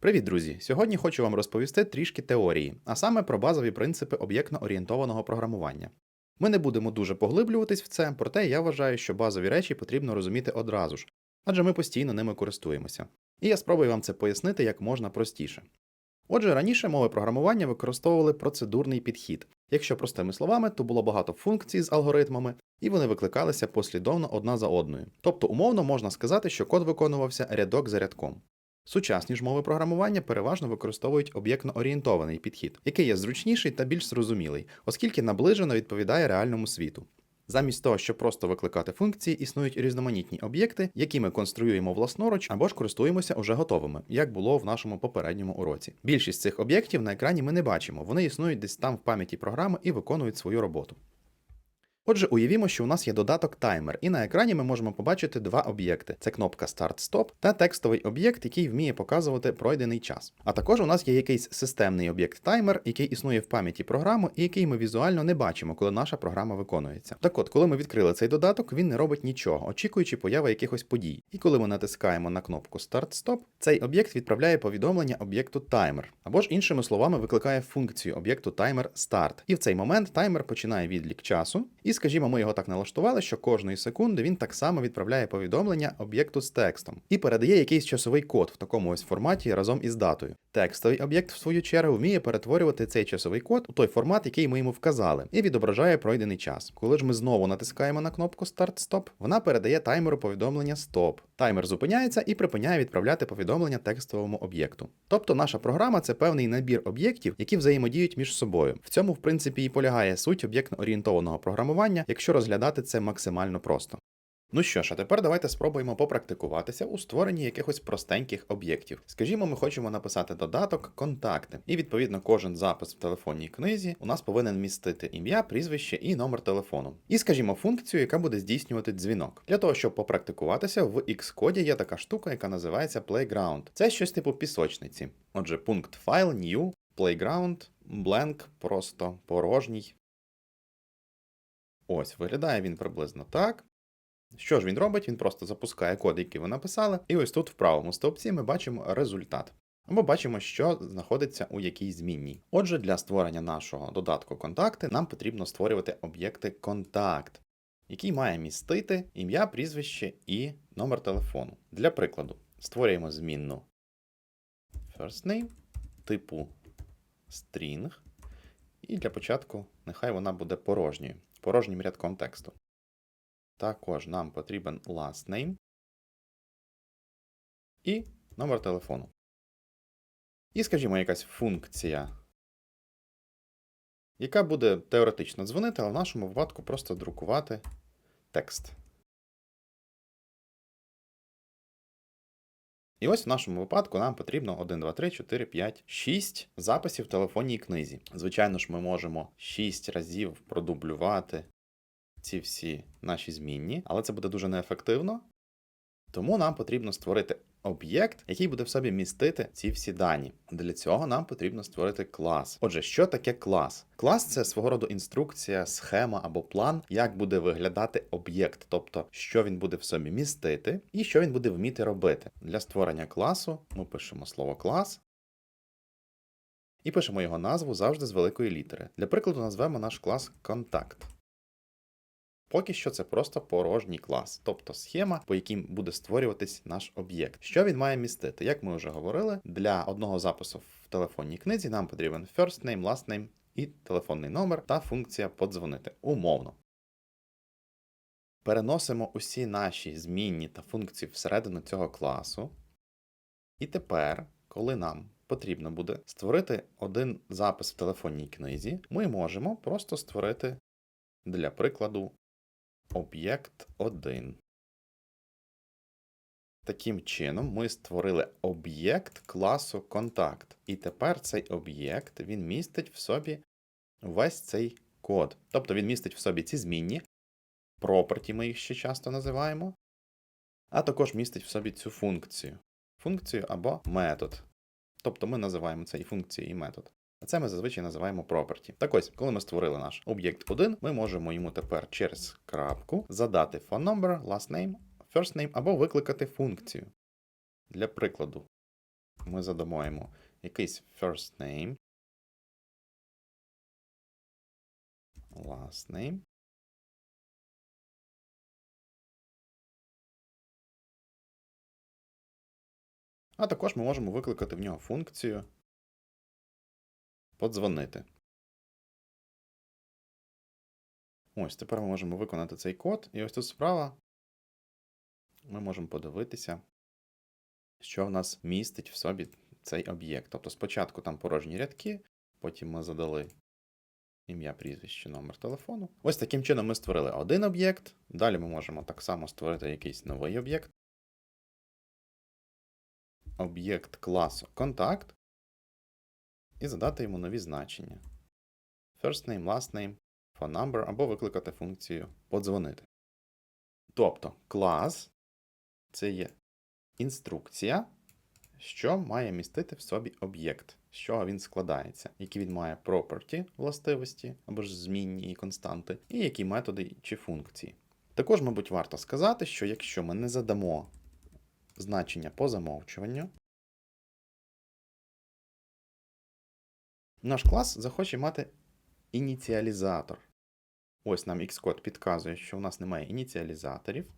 Привіт, друзі! Сьогодні хочу вам розповісти трішки теорії, а саме про базові принципи об'єктно-орієнтованого програмування. Ми не будемо дуже поглиблюватись в це, проте я вважаю, що базові речі потрібно розуміти одразу ж, адже ми постійно ними користуємося. І я спробую вам це пояснити як можна простіше. Отже, раніше мови програмування використовували процедурний підхід. Якщо простими словами, то було багато функцій з алгоритмами, і вони викликалися послідовно одна за одною. Тобто, умовно можна сказати, що код виконувався рядок за рядком. Сучасні ж мови програмування переважно використовують об'єктно-орієнтований підхід, який є зручніший та більш зрозумілий, оскільки наближено відповідає реальному світу. Замість того, щоб просто викликати функції, існують різноманітні об'єкти, які ми конструюємо власноруч або ж користуємося уже готовими, як було в нашому попередньому уроці. Більшість цих об'єктів на екрані ми не бачимо, вони існують десь там в пам'яті програми і виконують свою роботу. Отже, уявімо, що у нас є додаток таймер, і на екрані ми можемо побачити два об'єкти: це кнопка Start-Stop та текстовий об'єкт, який вміє показувати пройдений час. А також у нас є якийсь системний об'єкт таймер, який існує в пам'яті програми, і який ми візуально не бачимо, коли наша програма виконується. Так от, коли ми відкрили цей додаток, він не робить нічого, очікуючи появи якихось подій. І коли ми натискаємо на кнопку Start-Stop, цей об'єкт відправляє повідомлення об'єкту таймер, або ж іншими словами викликає функцію об'єкту таймер Start. І в цей момент таймер починає відлік часу. І скажімо, ми його так налаштували, що кожної секунди він так само відправляє повідомлення об'єкту з текстом і передає якийсь часовий код в такому ось форматі разом із датою. Текстовий об'єкт, в свою чергу, вміє перетворювати цей часовий код у той формат, який ми йому вказали, і відображає пройдений час. Коли ж ми знову натискаємо на кнопку Start-Stop, вона передає таймеру повідомлення Stop. Таймер зупиняється і припиняє відправляти повідомлення текстовому об'єкту. Тобто наша програма це певний набір об'єктів, які взаємодіють між собою. В цьому, в принципі, і полягає суть об'єктно-орієнтованого програмування, якщо розглядати це максимально просто. Ну що ж, а тепер давайте спробуємо попрактикуватися у створенні якихось простеньких об'єктів. Скажімо, ми хочемо написати додаток контакти, і відповідно кожен запис в телефонній книзі у нас повинен містити ім'я, прізвище і номер телефону. І скажімо, функцію, яка буде здійснювати дзвінок. Для того, щоб попрактикуватися, в Xcode є така штука, яка називається Playground. Це щось типу пісочниці. Отже, пункт файл, new, playground, blank, просто порожній. Ось, виглядає він приблизно так. Що ж він робить? Він просто запускає код, який ви написали, і ось тут в правому стовпці ми бачимо результат. Або бачимо, що знаходиться у якій змінній. Отже, для створення нашого додатку контакти нам потрібно створювати об'єкти контакт, який має містити ім'я, прізвище і номер телефону. Для прикладу, створюємо змінну first name типу string, і для початку нехай вона буде порожньою, порожнім рядком тексту. Також нам потрібен last name і номер телефону. І, скажімо, якась функція, яка буде теоретично дзвонити, але в нашому випадку просто друкувати текст. І ось в нашому випадку нам потрібно 1, 2, 3, 4, 5, 6 записів в телефонній книзі. Звичайно ж, ми можемо 6 разів продублювати ці всі наші змінні, але це буде дуже неефективно. Тому нам потрібно створити об'єкт, який буде в собі містити ці всі дані. Для цього нам потрібно створити клас. Отже, що таке клас? Клас це свого роду інструкція, схема або план, як буде виглядати об'єкт, тобто що він буде в собі містити і що він буде вміти робити. Для створення класу ми пишемо слово клас. І пишемо його назву завжди з великої літери. Для прикладу, назвемо наш клас контакт. Поки що це просто порожній клас, тобто схема, по якій буде створюватись наш об'єкт. Що він має містити? Як ми вже говорили, для одного запису в телефонній книзі нам потрібен first name, last name і телефонний номер та функція подзвонити. Умовно. Переносимо усі наші змінні та функції всередину цього класу. І тепер, коли нам потрібно буде створити один запис в телефонній книзі, ми можемо просто створити для прикладу об'єкт 1. Таким чином, ми створили об'єкт класу контакт. І тепер цей об'єкт він містить в собі весь цей код. Тобто він містить в собі ці змінні, property ми їх ще часто називаємо, а також містить в собі цю функцію. Функцію або метод. Тобто ми називаємо це і функцію, і метод. Це ми зазвичай називаємо property. Так ось, коли ми створили наш об'єкт 1, ми можемо йому тепер через крапку задати phone number, last name, first name або викликати функцію. Для прикладу, Ми задамо йому якийсь first name, last name. А також ми можемо викликати в нього функцію подзвонити. Ось тепер ми можемо виконати цей код, і ось тут справа ми можемо подивитися, що в нас містить в собі цей об'єкт. Тобто спочатку там порожні рядки, потім ми задали ім'я, прізвище, номер телефону. Ось таким чином ми створили один об'єкт. Далі ми можемо так само створити якийсь новий об'єкт. Об'єкт класу контакт і задати йому нові значення. First name, last name, phone number або викликати функцію подзвонити. Тобто клас це є інструкція, що має містити в собі об'єкт, з чого він складається, які він має property властивості або ж змінні і константи, і які методи чи функції. Також, мабуть, варто сказати, що якщо ми не задамо значення по замовчуванню, наш клас захоче мати ініціалізатор. Ось нам Xcode підказує, що у нас немає ініціалізаторів.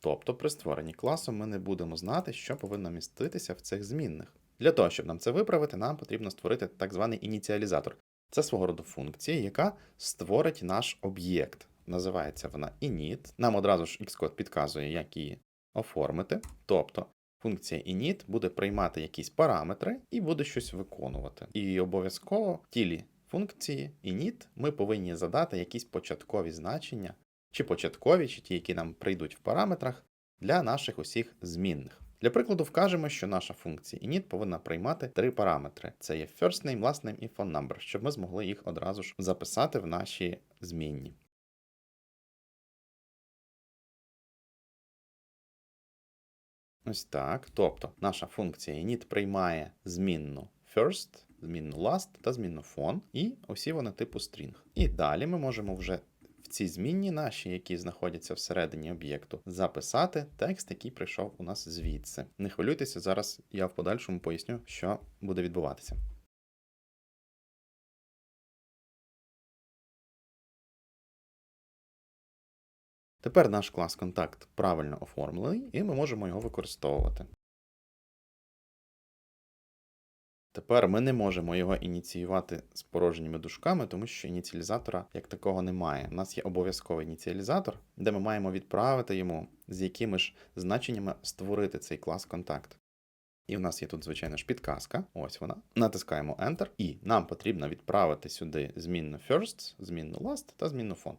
Тобто при створенні класу ми не будемо знати, що повинно міститися в цих змінних. Для того, щоб нам це виправити, нам потрібно створити так званий ініціалізатор. Це свого роду функція, яка створить наш об'єкт. Називається вона init. Нам одразу ж Xcode підказує, як її оформити. Тобто функція init буде приймати якісь параметри і буде щось виконувати. І обов'язково в тілі функції init ми повинні задати якісь початкові значення, чи початкові, чи ті, які нам прийдуть в параметрах для наших усіх змінних. Для прикладу, вкажемо, що наша функція init повинна приймати три параметри: це є first name, last name і phone number, щоб ми змогли їх одразу ж записати в наші змінні. Ось так. Тобто наша функція init приймає змінну first, змінну last та змінну phone, і усі вони типу string. І далі ми можемо вже в ці змінні наші, які знаходяться всередині об'єкту, записати текст, який прийшов у нас звідси. Не хвилюйтеся, зараз я в подальшому поясню, що буде відбуватися. Тепер наш клас контакт правильно оформлений, і ми можемо його використовувати. Тепер ми не можемо його ініціювати з порожніми дужками, тому що ініціалізатора як такого немає. У нас є обов'язковий ініціалізатор, де ми маємо відправити йому, з якими ж значеннями створити цей клас контакт. І в нас є тут, звичайно ж, підказка. Ось вона. Натискаємо Enter, і нам потрібно відправити сюди змінну first, змінну last та змінну phone.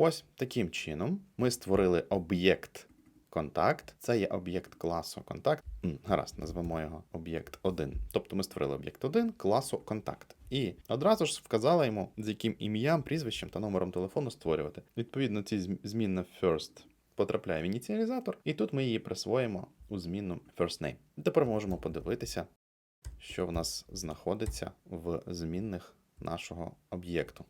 Ось таким чином ми створили об'єкт контакт. Це є об'єкт класу контакт. Гаразд, назвемо його об'єкт 1. Тобто ми створили об'єкт 1 класу контакт. І одразу ж вказала йому, з яким ім'ям, прізвищем та номером телефону створювати. Відповідно, ці зм- змінна first потрапляє в ініціалізатор, і тут ми її присвоїмо у змінну first name. Тепер можемо подивитися, що в нас знаходиться в змінних нашого об'єкту.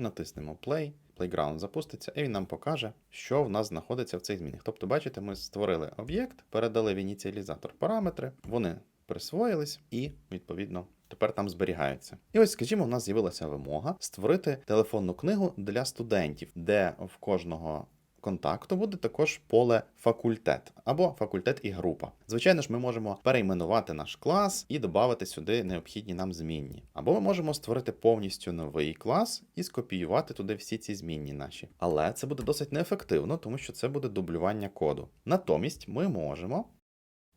Натиснемо Play, Playground запуститься, і він нам покаже, що в нас знаходиться в цих змінах. Тобто, бачите, ми створили об'єкт, передали в ініціалізатор параметри, вони присвоїлись і, відповідно, тепер там зберігаються. І ось, скажімо, у нас з'явилася вимога створити телефонну книгу для студентів, де в кожного контакту буде також поле факультет або факультет і група. Звичайно ж, ми можемо перейменувати наш клас і додати сюди необхідні нам змінні. Або ми можемо створити повністю новий клас і скопіювати туди всі ці змінні наші. Але це буде досить неефективно, тому що це буде дублювання коду. Натомість ми можемо.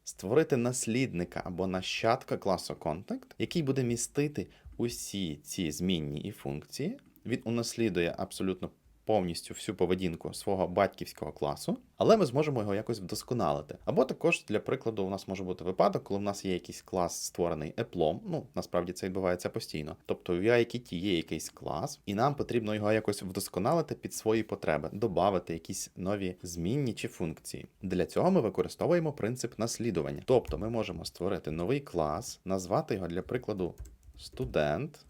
Створити наслідника або нащадка класу Contact, який буде містити усі ці змінні і функції. Він унаслідує абсолютно повністю всю поведінку свого батьківського класу, але ми зможемо його якось вдосконалити. Або також, для прикладу, у нас може бути випадок, коли в нас є якийсь клас, створений Apple, ну насправді це відбувається постійно. Тобто в UIKit є якийсь клас, і нам потрібно його якось вдосконалити під свої потреби, додати якісь нові змінні чи функції. Для цього ми використовуємо принцип наслідування. Тобто ми можемо створити новий клас, назвати його для прикладу студент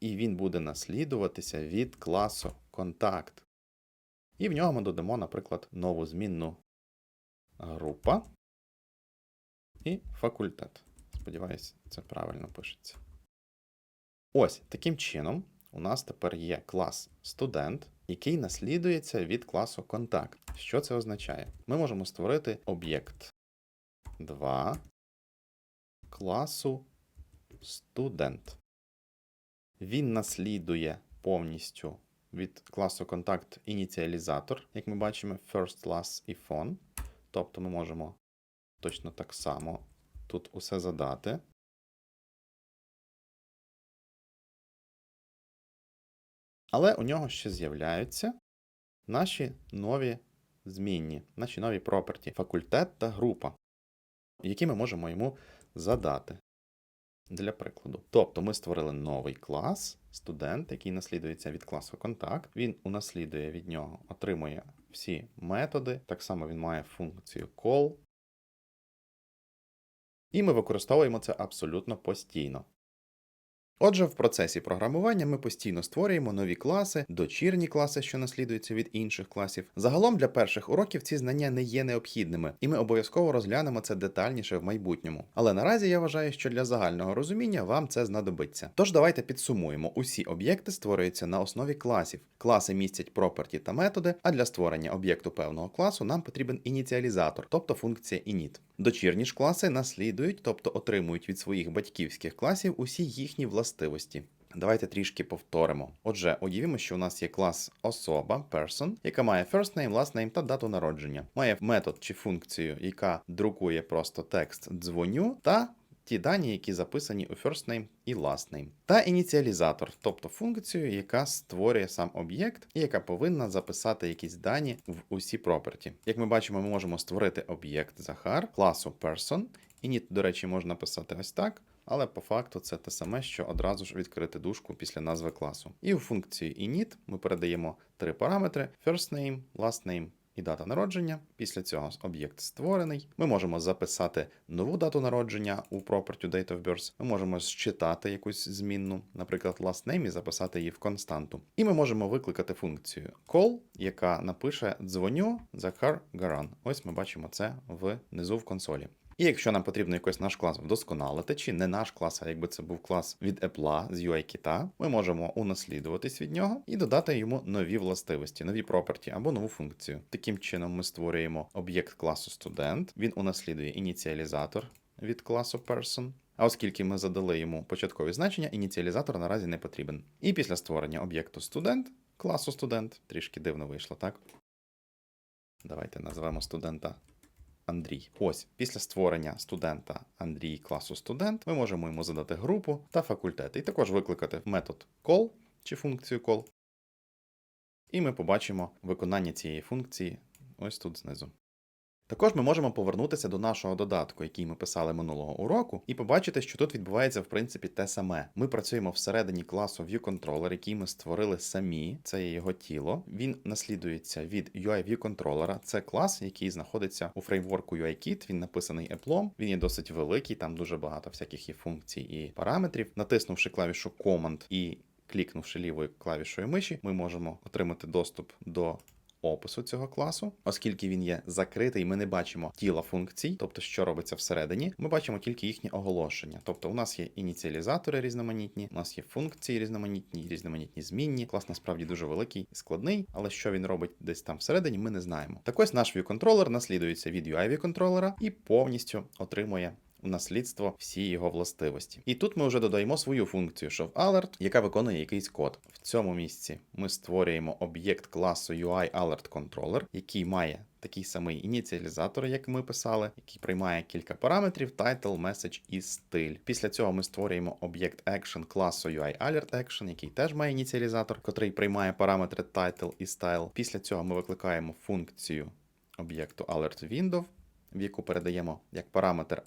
і він буде наслідуватися від класу контакт. І в нього ми додамо, наприклад, нову змінну група і факультет. Сподіваюсь, це правильно пишеться. Ось таким чином у нас тепер є клас студент, який наслідується від класу контакт. Що це означає? Ми можемо створити об'єкт 2 класу студент. Він наслідує повністю від класу контакт ініціалізатор, як ми бачимо, first class і phone. Тобто ми можемо точно так само тут усе задати. Але у нього ще з'являються наші нові змінні, наші нові проперті, факультет та група, які ми можемо йому задати. Для прикладу. Тобто ми створили новий клас, студент, який наслідується від класу контакт. Він унаслідує від нього, отримує всі методи. Так само він має функцію call. І ми використовуємо це абсолютно постійно. Отже, в процесі програмування ми постійно створюємо нові класи, дочірні класи, що наслідуються від інших класів. Загалом для перших уроків ці знання не є необхідними, і ми обов'язково розглянемо це детальніше в майбутньому. Але наразі я вважаю, що для загального розуміння вам це знадобиться. Тож давайте підсумуємо: усі об'єкти створюються на основі класів. Класи містять проперті та методи, а для створення об'єкту певного класу нам потрібен ініціалізатор, тобто функція init. Дочірні ж класи наслідують, тобто отримують від своїх батьківських класів усі їхні властивості. Давайте трішки повторимо. Отже, уявімо, що у нас є клас особа, person, яка має first name, last name та дату народження. Має метод чи функцію, яка друкує просто текст дзвоню, та ті дані, які записані у first name і last name. Та ініціалізатор, тобто функцію, яка створює сам об'єкт і яка повинна записати якісь дані в усі проперті. Як ми бачимо, ми можемо створити об'єкт Захар класу person. Init, до речі, можна писати ось так. Але по факту це те саме, що одразу ж відкрити дужку після назви класу. І у функції init ми передаємо три параметри: first name, last name і дата народження. Після цього об'єкт створений. Ми можемо записати нову дату народження у property date of birth. Ми можемо считати якусь змінну, наприклад, last name, і записати її в константу. І ми можемо викликати функцію call, яка напише дзвоню Захар Гаран. Ось ми бачимо це внизу в консолі. І якщо нам потрібно якось наш клас вдосконалити, чи не наш клас, а якби це був клас від Apple з UIKit, ми можемо унаслідуватись від нього і додати йому нові властивості, нові проперті або нову функцію. Таким чином ми створюємо об'єкт класу студент, він унаслідує ініціалізатор від класу person. А оскільки ми задали йому початкові значення, ініціалізатор наразі не потрібен. І після створення об'єкту студент, класу студент, трішки дивно вийшло, так? Давайте назвемо студента Андрій. Ось після створення студента Андрій класу студент, ми можемо йому задати групу та факультет. І також викликати метод call чи функцію call. І ми побачимо виконання цієї функції ось тут знизу. Також ми можемо повернутися до нашого додатку, який ми писали минулого уроку, і побачити, що тут відбувається в принципі те саме. Ми працюємо всередині класу ViewController, який ми створили самі. Це є його тіло. Він наслідується від UI. Це клас, який знаходиться у фреймворку UIKit. Він написаний Apple. Він є досить великий, там дуже багато всяких є функцій і параметрів. Натиснувши клавішу Command і клікнувши лівою клавішою миші, ми можемо отримати доступ до опису цього класу, оскільки він є закритий, ми не бачимо тіла функцій, тобто що робиться всередині. Ми бачимо тільки їхні оголошення. Тобто, у нас є ініціалізатори різноманітні, у нас є функції різноманітні, різноманітні змінні. Клас насправді дуже великий і складний, але що він робить десь там всередині, ми не знаємо. Так ось наш view-контролер наслідується від UI-контролера і повністю отримує в наслідство всі його властивості. І тут ми вже додаємо свою функцію ShowAlert, яка виконує якийсь код. В цьому місці ми створюємо об'єкт класу UI Alert Controller, який має такий самий ініціалізатор, як ми писали, який приймає кілька параметрів: title, message і стиль. Після цього ми створюємо об'єкт action класу UI Alert Action, який теж має ініціалізатор, котрий приймає параметри title і style. Після цього ми викликаємо функцію об'єкту Alert Window, в яку передаємо як параметр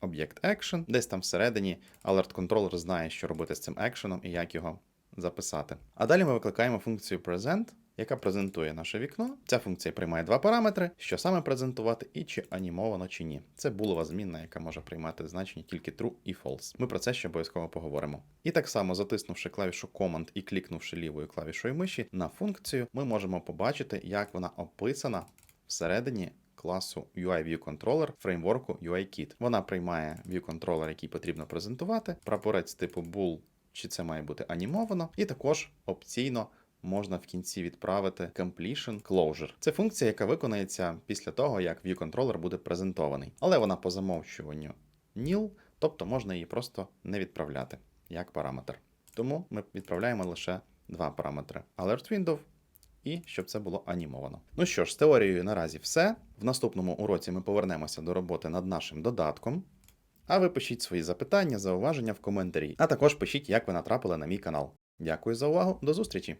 об'єкт action. Десь там всередині alert controller знає, що робити з цим екшеном і як його записати. А далі ми викликаємо функцію present, яка презентує наше вікно. Ця функція приймає два параметри: що саме презентувати і чи анімовано чи ні. Це булова змінна, яка може приймати значення тільки true і false. Ми про це ще обов'язково поговоримо. І так само, затиснувши клавішу Command і клікнувши лівою клавішою миші на функцію, ми можемо побачити, як вона описана всередині класу UI View Controller фреймворку UIKit. Вона приймає View Controller, який потрібно презентувати, прапорець типу bool, чи це має бути анімовано, і також опційно. Можна в кінці відправити completion closure. Це функція, яка виконається після того, як view-контролер буде презентований. Але вона по замовчуванню nil, тобто можна її просто не відправляти як параметр. Тому ми відправляємо лише два параметри: alert window і щоб це було анімовано. Ну що ж, з теорією наразі все. В наступному уроці ми повернемося до роботи над нашим додатком. А ви пишіть свої запитання, зауваження в коментарі, а також пишіть, як ви натрапили на мій канал. Дякую за увагу, до зустрічі!